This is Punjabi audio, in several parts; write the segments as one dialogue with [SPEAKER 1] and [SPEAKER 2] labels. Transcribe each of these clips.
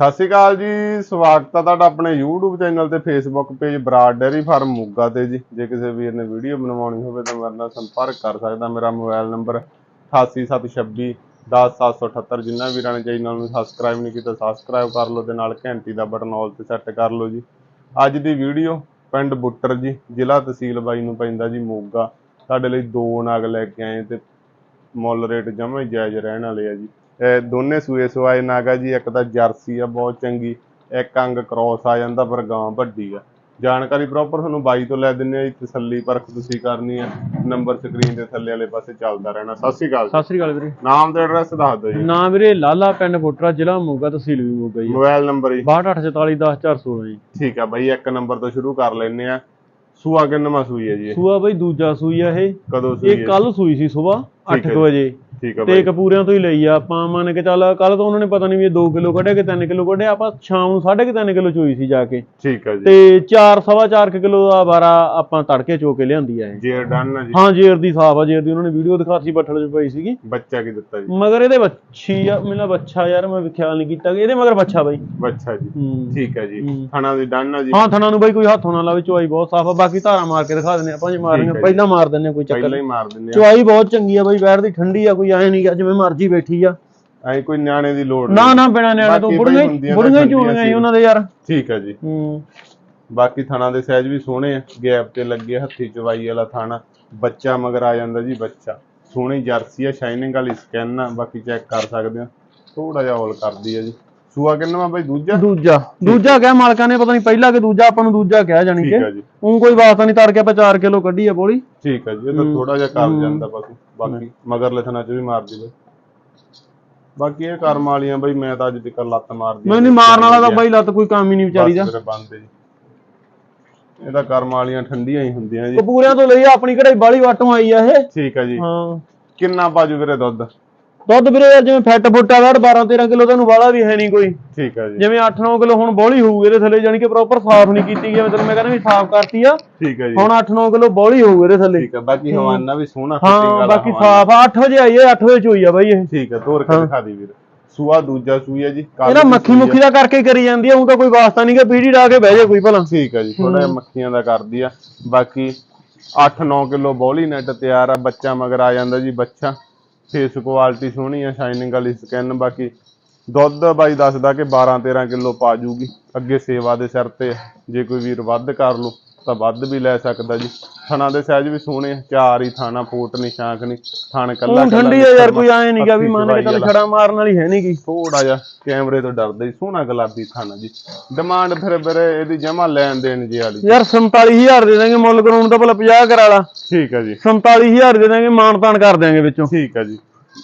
[SPEAKER 1] ਸਤਿ ਸ਼੍ਰੀ ਅਕਾਲ ਜੀ, ਸਵਾਗਤ ਹੈ ਤੁਹਾਡਾ ਆਪਣੇ YouTube ਚੈਨਲ ਤੇ Facebook page Brar dairy farm Moga ਤੇ ਜੀ। ਜੇ ਕਿਸੇ ਵੀਰ ਨੇ ਵੀਡੀਓ ਬਣਵਾਉਣੀ ਹੋਵੇ ਤਾਂ ਮੇਰੇ ਨਾਲ ਸੰਪਰਕ ਕਰ ਸਕਦਾ। ਮੇਰਾ ਮੋਬਾਈਲ ਨੰਬਰ 88726 10778 ਜਿੰਨਾ ਵੀਰਾਂ ਨੇ ਚੈਨਲ ਨੂੰ ਸਬਸਕ੍ਰਾਈਬ ਨਹੀਂ ਕੀਤਾ ਸਬਸਕ੍ਰਾਈਬ ਕਰ ਲਓ ਤੇ ਨਾਲ ਘੰਟੀ ਦਾ ਬਟਨ ਆਲ ਤੇ ਸੈੱਟ ਕਰ ਲਓ ਜੀ। ਅੱਜ ਦੀ ਵੀਡੀਓ ਪਿੰਡ ਬੁੱਟਰ ਜੀ, ਜ਼ਿਲ੍ਹਾ ਤਹਿਸੀਲ ਬਾਈ ਨੂੰ ਪੈਂਦਾ ਜੀ ਮੋਗਾ। ਤੁਹਾਡੇ ਲਈ ਦੋ ਨਾਗ ਲੈ ਕੇ ਆਏ ਤੇ ਮੁੱਲ ਰੇਟ ਜਮਾਂ ਜਾਇਜ਼ ਰਹਿਣ ਵਾਲੇ ਆ ਜੀ। ਦੋਨੇ ਸੂਏ ਸਵਾਏ ਨਾਗਾ ਜੀ ਇੱਕ ਤਾਂ ਜਰਸੀ ਆ ਬਹੁਤ ਚੰਗੀ। ਇੱਕ ਅੰਗ ਕ੍ਰੋਸ ਆ ਜਾਂਦਾ ਪਰ ਗਾਂ ਵੱਡੀ ਆ। ਜਾਣਕਾਰੀ ਪ੍ਰੋਪਰ ਤੁਹਾਨੂੰ ਬਾਈ ਤੋਂ ਲੈ ਦਿੰਨੇ ਆ ਜੀ ਤਸੱਲੀ ਪਰਖ ਤੁਸੀਂ ਕਰਨੀ ਆ। ਨੰਬਰ ਸਕਰੀਨ ਦੇ ਥੱਲੇ ਵਾਲੇ ਪਾਸੇ ਚੱਲਦਾ ਰਹਿਣਾ। ਸਤਿ ਸ਼੍ਰੀ ਅਕਾਲ
[SPEAKER 2] ਸਤਿ ਸ੍ਰੀ ਅਕਾਲ ਵੀਰੇ।
[SPEAKER 1] ਨਾਮ ਤੇ ਐਡਰੈਸ ਦੱਸ ਦਿਓ ਜੀ।
[SPEAKER 2] ਨਾਮ ਵੀਰੇ ਲਾਲਾ ਪਿੰਡ ਫੋਟਰਾ ਜ਼ਿਲ੍ਹਾ ਮੋਗਾ ਤਹਿਸੀਲ ਵੀ ਮੋਗਾ ਜੀ।
[SPEAKER 1] ਮੋਬਾਈਲ ਨੰਬਰ ਜੀ।
[SPEAKER 2] 6284410416 ਜੀ।
[SPEAKER 1] ਠੀਕ ਆ ਬਾਈ ਇੱਕ ਨੰਬਰ ਤੋਂ ਸ਼ੁਰੂ ਕਰ ਲੈਨੇ ਆ। ਸੂਆ ਕਿੰਨਵਾਂ ਸੂਈ ਹੈ ਜੀ ਇਹ?
[SPEAKER 2] ਸੂਆ ਬਈ ਦੂਜਾ ਸੂਈ ਆ ਇਹ।
[SPEAKER 1] ਕਦੋਂ ਸੂਈ
[SPEAKER 2] ਇਹ
[SPEAKER 1] ਹੈ
[SPEAKER 2] ਕੱਲ ਸੂਈ ਸੀ ਸਵੇਰ। 8
[SPEAKER 1] ਜੀ।
[SPEAKER 2] ਵਜੇ।
[SPEAKER 1] ਠੀਕ ਆ
[SPEAKER 2] ਤੇ ਕਪੂਰਿਆਂ ਤੋਂ ਹੀ ਲਈ ਆ। ਆਪਾਂ ਮੰਨ ਕੇ ਚੱਲ ਕੱਲ ਤਾਂ ਉਹਨਾਂ ਨੇ ਪਤਾ ਨਹੀਂ ਵੀ ਇਹ 2 ਕਿਲੋ ਕੱਢਿਆ ਕਿ 3 ਕਿਲੋ ਕੱਢਿਆ। ਆਪਾਂ ਸ਼ਾਮ ਨੂੰ 3.5 ਕਿਲੋ ਚੋਈ ਸੀ ਜਾ ਕੇ।
[SPEAKER 1] ਠੀਕ ਆ ਜੀ।
[SPEAKER 2] ਤੇ 4 ਸਵਾ 4 ਕਿਲੋ ਦਾ ਬਾਰਾ ਆਪਾਂ ਤੜਕੇ ਚੋ ਕੇ ਲਿਆਂਦੀ ਆ ਇਹ।
[SPEAKER 1] ਜੇ ਡਨ ਆ ਜੀ।
[SPEAKER 2] ਹਾਂ ਜੇਰ ਦੀ ਸਾਫ਼ ਆ ਜੇਰ ਦੀ ਉਹਨਾਂ ਨੇ ਵੀਡੀਓ ਦਿਖਾਤੀ ਬੱਠਲ ਚ ਪਈ ਸੀਗੀ।
[SPEAKER 1] ਬੱਚਾ ਕੀ ਦਿੱਤਾ ਜੀ?
[SPEAKER 2] ਮਗਰ ਇਹਦੇ ਬੱਚੀ ਆ ਮੇਰਾ ਬੱਚਾ ਯਾਰ ਮੈਂ ਖਿਆਲ ਨਹੀਂ ਕੀਤਾ ਇਹਦੇ ਮਗਰ ਬੱਚਾ ਬਾਈ।
[SPEAKER 1] ਬੱਚਾ ਜੀ। ਠੀਕ ਹੈ ਜੀ। ਥਣਾ ਦੀ ਡਨ ਆ ਜੀ।
[SPEAKER 2] ਹਾਂ ਥਣਾ ਨੂੰ ਬਾਈ ਕੋਈ ਹੱਥੋਂ ਨਾ ਲਾਵੇ ਚੁਆਈ ਬਹੁਤ ਸਾਫ਼ ਆ। ਬਾਕੀ ਧਾਰਾ ਮਾਰ ਕੇ ਦਿਖਾ ਦਿੰਦੇ ਆਪਾਂ ਜੇ
[SPEAKER 1] ਜੀ।
[SPEAKER 2] ਪਹਿਲਾਂ ਮਾਰ ਦਿੰਦੇ ਕੋਈ ਚੱਕਰ
[SPEAKER 1] ਪਹਿਲਾਂ ਹੀ
[SPEAKER 2] ਨਹੀਂ।
[SPEAKER 1] ਮਾਰ ਦਿੰਦੇ ਆ
[SPEAKER 2] ਚੁਆਈ ਬਹੁਤ ਚੰਗੀ ਆ ਬਾਈ ਦੀ ਠੰਡੀ ਆ ਕੋਈ ਐ ਨਹੀਂ ਜਿਵੇਂ ਮਰਜ਼ੀ ਬੈਠੀ ਆ।
[SPEAKER 1] ਐ ਕੋਈ ਨਿਆਣੇ ਦੀ ਲੋੜ
[SPEAKER 2] ਨਾ ਨਾ ਬਿਨਾ ਨਿਆਣੇ ਤੋਂ ਬੁੜੀਆਂ ਹੀ ਬੁੜੀਆਂ ਹੀ
[SPEAKER 1] ਸੀ।
[SPEAKER 2] ਸੀ। ਉਹਨਾਂ ਦੇ ਯਾਰ।
[SPEAKER 1] ਠੀਕ ਹੈ ਜੀ।
[SPEAKER 2] ਹੂੰ।
[SPEAKER 1] ਬਾਕੀ ਥਣਾ ਦੇ ਸਾਈਜ਼ ਵੀ ਸੋਹਣੇ ਆ ਗੈਪ ਤੇ ਲੱਗੇ ਹੱਥੀ ਚਵਾਈ ਵਾਲਾ ਥਾਣਾ। ਬੱਚਾ ਮਗਰ ਆ ਜਾਂਦਾ ਜੀ ਬੱਚਾ। ਸੋਹਣੀ ਜਰਸੀ ਆ ਸ਼ਾਈਨਿੰਗ ਵਾਲੀ ਸਕਿਨ ਆ ਬਾਕੀ ਚੈੱਕ ਕਰ ਸਕਦੇ ਆ। ਥੋੜਾ ਜਿਹਾ ਹੋਲ ਕਰਦੀ ਆ ਜੀ। ਸੂਆ ਕਿੰਨਾ ਬਾਈ? ਦੂਜਾ?
[SPEAKER 2] ਦੂਜਾ। ਦੂਜਾ ਕਿਹਾ ਮਾਲਕਾਂ ਨੇ? ਪਤਾ ਨਹੀਂ ਪਹਿਲਾ ਕਿ ਦੂਜਾ ਆਪਾਂ ਨੂੰ ਦੂਜਾ ਕਿਹਾ ਜਾਣੀ ਕਿ। ਉਹ ਕੋਈ ਵਾਸਤਾ ਨਹੀਂ ਤੜ ਕੇ ਆਪਾਂ 4 ਕਿਲੋ ਕੱਢੀ ਆ ਬੋਲੀ।
[SPEAKER 1] ਠੀਕ ਆ ਜੀ ਇਹ ਤਾਂ ਥੋੜਾ ਜਿਹਾ ਕਰ ਜਾਂਦਾ ਬਸ ਬਾਕੀ ਮਗਰ ਲਥਣਾ ਚ ਵੀ ਮਾਰਦੀ ਬਈ ਬਾਕੀ ਇਹ ਕਰਮ ਵਾਲੀਆਂ ਬਈ ਮੈਂ ਤਾਂ ਅੱਜ ਤੱਕ ਲੱਤ ਮਾਰਦੀ
[SPEAKER 2] ਮੈਨੂੰ ਨਹੀਂ ਮਾਰਨ ਵਾਲਾ ਤਾਂ ਬਾਈ ਲੱਤ ਕੋਈ ਕੰਮ ਹੀ ਨਹੀਂ ਵਿਚਾਰੀ ਦਾ।
[SPEAKER 1] ਇਹ ਤਾਂ ਕਰਮ ਵਾਲੀਆਂ ਠੰਡੀਆਂ ਹੀ ਹੁੰਦੀਆਂ ਜੀ।
[SPEAKER 2] ਕਪੂਰਿਆਂ ਤੋਂ ਲਈ ਆਪਣੀ ਕਿਹੜੇ ਬਾਲੀ ਵਾਟੋਂ ਆਈ ਆ ਇਹ।
[SPEAKER 1] ਠੀਕ ਆ ਜੀ।
[SPEAKER 2] ਹਾਂ।
[SPEAKER 1] ਕਿੰਨਾ ਬਾਜੂ ਵੀਰੇ ਦੁੱਧ?
[SPEAKER 2] ਦੁੱਧ ਵੀਰੇ ਯਾਰ ਜਿਵੇਂ ਫੈਟ ਫੁੱਟਾ ਦਾ 12 13 ਕਿਲੋ ਤੁਹਾਨੂੰ ਵਾਲਾ ਵੀ ਹੈ ਨਹੀਂ ਕੋਈ।
[SPEAKER 1] ਠੀਕ ਆ ਜੀ।
[SPEAKER 2] ਜਿਵੇਂ 8-9 ਕਿਲੋ ਹੁਣ ਬੋਲੀ ਹੋਊ ਇਹਦੇ ਥੱਲੇ ਜਾਨੀ ਕਿ ਪ੍ਰੋਪਰ ਸਾਫ਼ ਨਹੀਂ ਕੀਤੀ ਗਈ ਮਤਲਬ ਮੈਂ ਕਹਿੰਦਾ ਵੀ ਸਾਫ਼ ਕਰਤੀ ਆ।
[SPEAKER 1] ਠੀਕ ਆ ਜੀ।
[SPEAKER 2] ਹੁਣ 8-9 ਕਿਲੋ ਬੋਲੀ ਹੋਊ ਇਹਦੇ ਥੱਲੇ।
[SPEAKER 1] ਠੀਕ ਆ ਬਾਕੀ ਹਵਾਨਾ ਵੀ ਸੋਹਣਾ ਫਿਟਿੰਗ
[SPEAKER 2] ਹਾਂ
[SPEAKER 1] ਵਾਲਾ
[SPEAKER 2] ਬਾਕੀ
[SPEAKER 1] ਹਵਾਨਾ।
[SPEAKER 2] ਸਾਫ਼ ਆ 8 ਵਜੇ ਆਈ ਹੈ 8 ਵਜੇ ਚ ਹੋਈ ਆ ਬਾਈ ਇਹ।
[SPEAKER 1] ਠੀਕ ਆ ਤੋਰ ਕੇ ਦਿਖਾ ਦੀ ਵੀਰ। ਸੂਆ ਦੂਜਾ ਸੂਈ ਆ ਜੀ ਕੱਲ੍ਹ
[SPEAKER 2] ਇਹਨਾਂ
[SPEAKER 1] ਦੀ
[SPEAKER 2] ਮੱਖੀ। ਮੁੱਖੀ ਦਾ ਕਰਕੇ ਹੀ ਕਰੀ ਜਾਂਦੀ ਆ ਉਹ ਤਾਂ ਕੋਈ ਵਾਸਤਾ ਨਹੀਂ ਕਿ ਪੀੜੀ ਡਾ ਕੇ ਬਹਿ ਜਾ ਕੋਈ ਭਲਾ।
[SPEAKER 1] ਠੀਕ ਆ ਜੀ ਥੋੜਾ ਮੱਖੀਆਂ ਦਾ ਕਰਦੀ ਆ। ਬਾਕੀ 8-9 ਕਿਲੋ ਬੋਲੀ ਨੈਟ ਤਿਆਰ ਆ ਬੱਚਾ ਮਗਰ ਆ ਜਾਂਦਾ ਜੀ ਬੱਚਾ। ਫੇਸ ਕੁਆਲਿਟੀ ਸੋਹਣੀ ਆ ਸ਼ਾਈਨਿੰਗ ਵਾਲੀ ਸਕਿਨ ਬਾਕੀ ਦੁੱਧ ਬਾਈ ਦੱਸਦਾ ਕਿ 12-13 ਕਿਲੋ ਪਾ ਜੂਗੀ, ਅੱਗੇ ਸੇਵਾ ਦੇ ਸਿਰ ਤੇ ਜੇ ਕੋਈ ਵੀਰ ਵੱਧ ਕਰ ਲੋ ਤਾਂ ਵੱਧ ਵੀ ਲੈ ਸਕਦਾ ਜੀ। ਥਣਾ ਦੇ ਸਾਈਜ਼ ਵੀ ਸੋਹਣੇ ਆ ਚਾਰ ਹੀ ਥਾਣਾ ਪੋਟ ਨਹੀਂ ਸ਼ਾਂਖ ਨਹੀਂ ਥਣ ਕੱਲਾ
[SPEAKER 2] ਹੁਣ ਠੰਡੀ ਆ ਯਾਰ ਕੋਈ ਐ ਨਹੀਂ ਗਾ ਵੀ ਮੰਨ ਕੇ ਚੱਲ ਛੜਾ ਮਾਰਨ ਵਾਲੀ ਹੈ ਨਹੀਂ ਗੀ।
[SPEAKER 1] ਥੋੜਾ ਜਿਹਾ ਕੈਮਰੇ ਤੋਂ ਡਰਦਾ ਸੋਹਣਾ ਗੁਲਾਬੀ ਥਾਣਾ ਜੀ। ਡਿਮਾਂਡ ਫਿਰ ਵੀਰੇ ਇਹਦੀ ਜਮਾ ਲੈਣ ਦੇਣ ਜੀ ਵਾਲੀ।
[SPEAKER 2] ਯਾਰ 47000 ਦੇ ਦਾਂਗੇ ਮੁੱਲ ਕਰਾਉਣ ਦਾ ਭਲਾ 50 ਕਰਾ ਲਾ।
[SPEAKER 1] ਠੀਕ ਆ ਜੀ।
[SPEAKER 2] 47000 ਦੇ ਦਾਂਗੇ ਮਾਨ ਤਾਨ ਕਰ ਦਿਆਂਗੇ ਵਿੱਚੋਂ।
[SPEAKER 1] ਠੀਕ ਆ ਜੀ।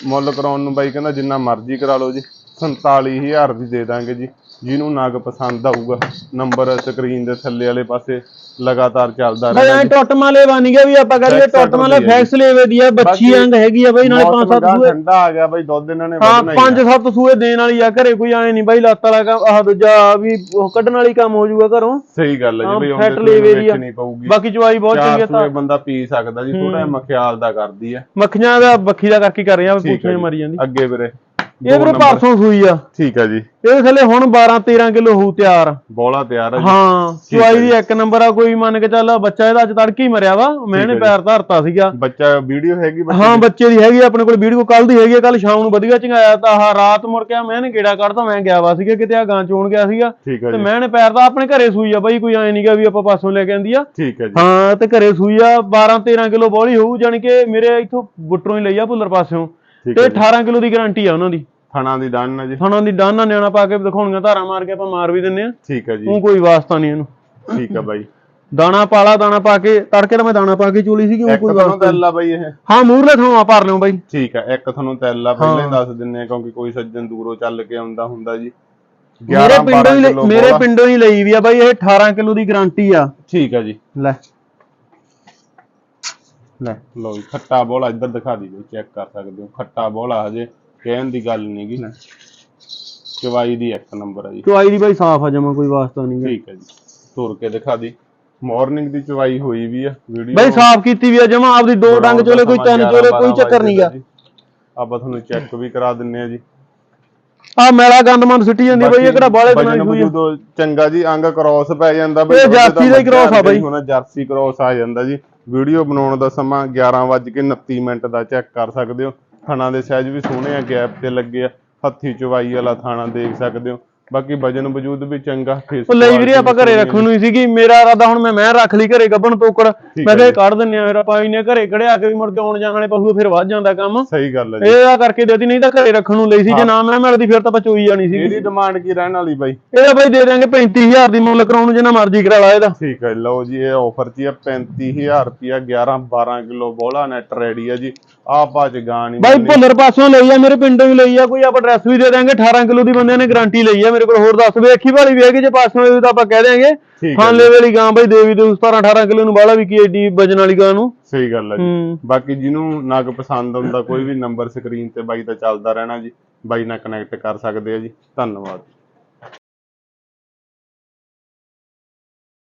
[SPEAKER 1] ਮੁੱਲ ਕਰਾਉਣ ਨੂੰ ਬਾਈ ਕਹਿੰਦਾ ਜਿੰਨਾ ਮਰਜ਼ੀ ਕਰਾ ਲਓ ਜੀ। 47000 ਦੀ ਦੇ ਦਾਂਗੇ ਜੀ। ਜਿਹਨੂੰ ਨਗ ਪਸੰਦ ਆਊਗਾ। ਨੰਬਰ ਸਕਰੀਨ ਦੇ ਥੱਲੇ ਵਾਲੇ ਪਾਸੇ ਲਗਾਤਾਰ ਚੱਲਦਾ
[SPEAKER 2] ਬਈ ਐ ਟੁੱਟ ਮਾਲੇ ਬਣ ਗਿਆ ਵੀ ਆਪਾਂ ਕਰੀਏ
[SPEAKER 1] Back
[SPEAKER 2] ਟੁੱਟ ਮਾਲੇ
[SPEAKER 1] side ਹੁੰਦੀ ਹੈ
[SPEAKER 2] ਫੈਕਸ ਲੇਵੇ ਦੀ ਆ ਬੱਚੀ ਅੰਗ ਹੈਗੀ ਆ ਬਈ ਨਾਲੇ ਪੰਜ ਸੱਤ
[SPEAKER 1] ਮੌਸਮ
[SPEAKER 2] ਸੂਏ।
[SPEAKER 1] ਠੰਡਾ ਆ ਗਿਆ ਬਾਈ ਦੁੱਧ ਇਹਨਾਂ ਨੇ ਵਧਣਾ ਹੀ
[SPEAKER 2] ਪੰਜ
[SPEAKER 1] ਆ।
[SPEAKER 2] ਸੱਤ ਸੂਏ ਦੇਣ ਵਾਲੀ ਆ ਘਰੇ ਕੋਈ ਐ ਨਹੀਂ ਬਾਈ ਲੱਤ ਵਾਲਾ ਕੰਮ ਆਹ ਦੂਜਾ ਵੀ ਉਹ ਕੱਢਣ ਵਾਲੀ ਕੰਮ ਹੋ ਜਾਊਗਾ ਘਰੋਂ।
[SPEAKER 1] ਸਹੀ ਗੱਲ ਹੈ ਜੀ ਬਈ
[SPEAKER 2] ਫੈਟ ਲੇਵੇ ਦੀ ਆ। ਬਾਕੀ ਚਵਾਈ ਬਹੁਤ ਚੰਗੀ ਤਾਂ
[SPEAKER 1] ਸੂਏ ਬੰਦਾ ਪੀ ਸਕਦਾ ਜੀ ਥੋੜਾ ਮਖਿਆਲ ਦਾ ਕਰਦੀ ਆ।
[SPEAKER 2] ਮੱਖੀਆਂ ਦਾ ਬੱਖੀ ਦਾ ਕਰਕੇ ਕਰ ਰਿਹਾ
[SPEAKER 1] ਜੀ।
[SPEAKER 2] ਮਰੀ ਜਾਂਦੀ।
[SPEAKER 1] ਅੱਗੇ ਵੀਰੇ।
[SPEAKER 2] ਇਹ ਵੀਰੇ ਪਰਸੋਂ ਸੂਈ ਆ।
[SPEAKER 1] ਠੀਕ ਆ ਜੀ।
[SPEAKER 2] ਇਹਦੇ ਥੱਲੇ ਹੁਣ 12 13 ਕਿਲੋ ਹੋਊ ਤਿਆਰ।
[SPEAKER 1] ਬੋਲਾ ਤਿਆਰ ਆ ਜੀ।
[SPEAKER 2] ਹਾਂ ਚਵਾਈ ਦੀ ਇੱਕ ਨੰਬਰ ਆ ਕੋਈ ਮੰਨ ਕੇ ਚੱਲ ਬੱਚਾ ਇਹਦਾ ਅੱਜ ਤੜਕੇ ਹੀ ਮਰਿਆ ਵਾ ਮੈਂਨੇ
[SPEAKER 1] ਹੈ
[SPEAKER 2] ਪੈਰ ਧਰਤਾ ਸੀਗਾ।
[SPEAKER 1] ਬੱਚਾ ਵੀਡੀਓ ਹੈਗੀ ਬੱਚੇ
[SPEAKER 2] ਹਾਂ ਬੱਚੇ ਦੀ ਹੈਗੀ ਆਪਣੇ ਕੋਲ ਵੀਡੀਓ ਕੱਲ ਦੀ ਹੈਗੀ ਕੱਲ ਸ਼ਾਮ ਨੂੰ ਵਧੀਆ ਚੰਗਾਇਆ ਤਾਂ ਆਹ ਰਾਤ ਮੁੜ ਕੇ ਮੈਂ ਨੇ ਗੇੜਾ ਕੱਢਦਾ ਮੈਂ ਗਿਆ ਵਾ ਸੀਗਾ ਕਿਤੇ ਆ ਗਾਂ ਚੋਣ ਗਿਆ ਸੀਗਾ। ਤੇ ਮੈਂ ਨੇ ਪੈਰ ਦਾ ਆਪਣੇ ਘਰੇ ਸੂਈ ਆ ਬਾਈ ਕੋਈ ਐ ਨਹੀਂਗਾ ਵੀ ਆਪਾਂ ਪਾਸੋਂ ਲੈ ਕੇ ਆਂਦੀ ਆ।
[SPEAKER 1] ਠੀਕ ਆ ਜੀ।
[SPEAKER 2] ਹਾਂ ਤੇ ਘਰੇ ਸੂਈ ਆ 12 13 ਕਿਲੋ ਬੋਲੀ ਹੋਊ ਜਾਣੀ ਕਿ ਮੇਰੇ ਇੱਥੋਂ ਬੁੱਟਰੋਂ ਹੀ ਲਈ ਆ ਭੁੱਲਰ ਪਾਸਿਓਂ। ਤੇ
[SPEAKER 1] ਆ ਜੀ।
[SPEAKER 2] 18 ਕਿਲੋ ਦੀ ਗਾਰੰਟੀ ਆ ਉਹਨਾਂ ਦੀ।
[SPEAKER 1] ਥਣਾ ਦੀ ਡਨ ਆ ਜੀ।
[SPEAKER 2] ਥਾਣਾ ਦੀ ਡਾਨਾ ਨਿਆਣਾ ਪਾ ਕੇ ਦਿਖਾਉਣੀਆਂ ਧਾਰਾਂ ਮਾਰ ਕੇ ਆਪਾਂ ਮਾਰ ਵੀ ਦਿੰਨੇ ਆ।
[SPEAKER 1] ਠੀਕ ਆ ਜੀ।
[SPEAKER 2] ਉਹ ਕੋਈ ਵਾਸਤਾ ਨਹੀਂ ਇਹਨੂੰ।
[SPEAKER 1] ਠੀਕ ਆ ਬਾਈ।
[SPEAKER 2] ਦਾਣਾ ਪਾਲਾ ਦਾਣਾ ਪਾ ਕੇ ਤੜਕੇ ਤਾਂ ਮੈਂ ਦਾਣਾ ਪਾ ਕੇ ਚੋਲੀ ਸੀਗੀ ਉਹ
[SPEAKER 1] ਇੱਕ
[SPEAKER 2] ਕੋਈ ਵਾਸਤਾ ਨੀ।
[SPEAKER 1] ਤੈਲਾ ਬਾਈ ਇਹ।
[SPEAKER 2] ਹਾਂ ਮੂਰਲੇ ਥਾਂ ਭਰ ਲਿਓ ਬਾਈ।
[SPEAKER 1] ਠੀਕ ਆ ਇੱਕ ਤੁਹਾਨੂੰ ਤੈਲਾ ਪਹਿਲਾਂ ਹੀ ਦੱਸ ਦਿੰਨੇ ਆ ਕਿਉਂਕਿ ਕੋਈ ਸੱਜਣ ਦੂਰੋਂ ਚੱਲ ਕੇ ਆਉਂਦਾ ਹੁੰਦਾ ਜੀ।
[SPEAKER 2] ਮੇਰੇ
[SPEAKER 1] 11
[SPEAKER 2] ਪਿੰਡੋਂ ਹੀ
[SPEAKER 1] 12
[SPEAKER 2] ਲਈ-
[SPEAKER 1] ਕਿਲੋ
[SPEAKER 2] ਮੇਰੇ। ਪਿੰਡੋਂ ਹੀ ਲਈ ਵੀ ਆ ਬਾਈ ਇਹ 18 ਕਿਲੋ ਦੀ ਗਾਰੰਟੀ ਆ।
[SPEAKER 1] ਠੀਕ ਆ ਜੀ।
[SPEAKER 2] ਲੈ।
[SPEAKER 1] ਲੈ ਜੀ ਖੱਟਾ ਬੋਲਾ ਇੱਧਰ ਦਿਖਾ ਦਿਓ ਚੈੱਕ ਕਰ ਸਕਦੇ ਹੋ ਖੱਟਾ ਬੋਲਾ ਹਜੇ। ਕਹਿਣ ਦੀ ਗੱਲ ਨਹੀਂਗੀ ਚਵਾਈ ਦੀ ਇੱਕ ਨੰਬਰ ਆ ਜੀ।
[SPEAKER 2] ਚੁਆਈ ਦੀ ਬਾਈ ਸਾਫ਼ ਆ ਜਮਾ ਕੋਈ ਵਾਸਤਾ ਨਹੀਂ
[SPEAKER 1] ਠੀਕ ਹੈ ਜੀ। ਤੁਰ ਕੇ ਦਿਖਾ ਦੀ। ਮਾਰਨਿੰਗ ਦੀ ਚਵਾਈ ਹੋਈ ਵੀ ਆ ਵੀਡੀਓ
[SPEAKER 2] ਬਾਈ ਸਾਫ਼ ਕੀਤੀ ਵੀ ਆ ਜਮਾ ਆਪਦੀ ਦੋ ਡੰਗ ਚੋਲੇ ਕੋਈ ਤਿੰਨ ਚੋਲੇ ਕੋਈ ਚੱਕਰ ਨਹੀਂਗਾ
[SPEAKER 1] ਆਪਾਂ ਤੁਹਾਨੂੰ ਚੈੱਕ ਵੀ ਕਰਾ ਦਿੰਨੇ ਆ ਜੀ।
[SPEAKER 2] ਆ ਮੈਲਾ ਗੰਦਮੰਦ ਸਿੱਟੀ ਜਾਂਦੀ ਬਈ ਇਹ ਕਿਹੜਾ ਬਾਲੇ ਬਣਾਈ ਹੋਈ ਆ।
[SPEAKER 1] ਚੰਗਾ ਜੀ ਅੰਗ ਕ੍ਰੋਸ ਪੈ ਜਾਂਦਾ
[SPEAKER 2] ਇਹ ਜਰਸੀ ਦਾ ਹੀ cross ਆ ਬਈ।
[SPEAKER 1] ਹੁਣ ਜਰਸੀ ਕ੍ਰੋਸ ਆ ਜਾਂਦਾ ਜੀ। ਵੀਡੀਓ ਬਣਾਉਣ ਦਾ ਸਮਾਂ 11:29 ਮਿੰਟ ਦਾ ਚੈੱਕ ਕਰ ਸਕਦੇ ਹੋ। ਥਣਾ ਦੇ ਸਾਈਜ਼ ਵੀ ਸੋਹਣੇ ਆ ਗੈਪ ਤੇ ਲੱਗੇ ਆ ਹੱਥੀ ਚਵਾਈ ਵਾਲਾ ਥਾਣਾ ਦੇਖ ਸਕਦੇ ਹੋ। ਬਾਕੀ ਵਜਨ ਵਜੂਦ ਵੀ ਚੰਗਾ ਫੇਸ
[SPEAKER 2] ਉਹ ਲਈ ਵੀਰੇ ਆਪਾਂ ਘਰੇ ਰੱਖਣ ਨੂੰ ਹੀ ਸੀਗੀ ਮੇਰਾ ਇਰਾਦਾ ਹੁਣ ਮੈਂ ਮੈਂ ਰੱਖ ਲਈ ਘਰੇ ਗੱਬਣ ਤੋਕੜ ਮੈਂ ਕਿਹਾ ਕੱਢ ਦਿੰਨੇ ਆ ਫਿਰ ਆਪਾਂ ਇਹਨੇ ਘਰੇ ਕੜਿਆ ਕੇ ਵੀ ਮੁੜ ਕੇ ਆਉਣ ਜਾਣ ਵਾਲੇ ਪਸ਼ੂ ਫਿਰ ਵੱਧ ਜਾਂਦਾ ਕੰਮ।
[SPEAKER 1] ਸਹੀ ਗੱਲ ਹੈ ਜੀ।
[SPEAKER 2] ਇਹਦਾ ਕਰਕੇ ਦੇਤੀ ਨਹੀਂ ਤਾਂ ਘਰੇ ਰੱਖਣ ਨੂੰ ਲਈ ਸੀ ਜੇ ਨਾ ਮੈਂ ਮਿਲਦੀ ਫਿਰ ਤਾਂ ਆਪਾਂ ਚੋਈ ਜਾਣੀ ਸੀ
[SPEAKER 1] ਇਹਦੀ ਡਿਮਾਂਡ ਕੀ ਰਹਿਣ ਵਾਲੀ ਬਾਈ?
[SPEAKER 2] ਇਹਦਾ ਬਈ ਦੇ ਦਿਆਂਗੇ 35000 ਦੀ ਮੁੱਲ ਕਰਾਉਣ ਨੂੰ ਜਿੰਨਾ ਮਰਜ਼ੀ ਕਰਾ ਲਾ ਇਹਦਾ।
[SPEAKER 1] ਠੀਕ ਹੈ ਲਓ ਜੀ ਇਹ ਆਫਰ 'ਚ ਹੀ ਆ 35000 ਰੁਪਿਆ 11 12 ਕਿਲੋ ਬੋਲਾ ਨੈਟ ਰੈਡੀ ਆ ਜੀ। ਆਹ ਭੱਜ ਗਾਣ
[SPEAKER 2] ਬਾਈ ਭੁੱਲਰ ਪਾਸੋਂ ਲਈ ਆ ਮੇਰੇ ਪਿੰਡੋਂ ਵੀ ਲਈ ਆ ਕੋਈ ਆਪਾਂ ਐਡਰੈਸ ਵੀ ਦੇ ਦਾਂਗੇ 18 ਕਿਲੋ ਦੀ ਬੰਦਿਆਂ ਨੇ ਗਾਰੰਟੀ ਲਈ ਆ ਮੇਰੇ ਕੋਲ ਹੋਰ ਦੱਸ ਵੇਖੀ ਵਾਲੀ ਵੇਖ ਜੇ ਪਾਸੋਂ ਹੋਈ ਤਾਂ ਆਪਾਂ ਕਹਿ
[SPEAKER 1] ਠੀਕ ਹੈ
[SPEAKER 2] ਲੈ ਵਾਲੀ ਗਾਂ ਬਾਈ ਦੇਵੀ ਦੇ 17 18 ਕਿਲੋ ਨੂੰ ਬਾਲਾ ਵੀ ਕੀ ਏਡੀ ਵਜਨ ਵਾਲੀ ਗਾਂ ਨੂੰ।
[SPEAKER 1] ਸਹੀ ਗੱਲ ਹੈ ਜੀ। ਬਾਕੀ ਜਿਹਨੂੰ ਨਗ ਪਸੰਦ ਆਉਂਦਾ ਕੋਈ ਵੀ ਨੰਬਰ ਸਕਰੀਨ ਤੇ ਬਾਈ ਦਾ ਚੱਲਦਾ ਰਹਿਣਾ ਜੀ ਬਾਈ ਨਾਲ ਕਨੈਕਟ ਕਰ ਸਕਦੇ ਆ ਜੀ। ਧੰਨਵਾਦ।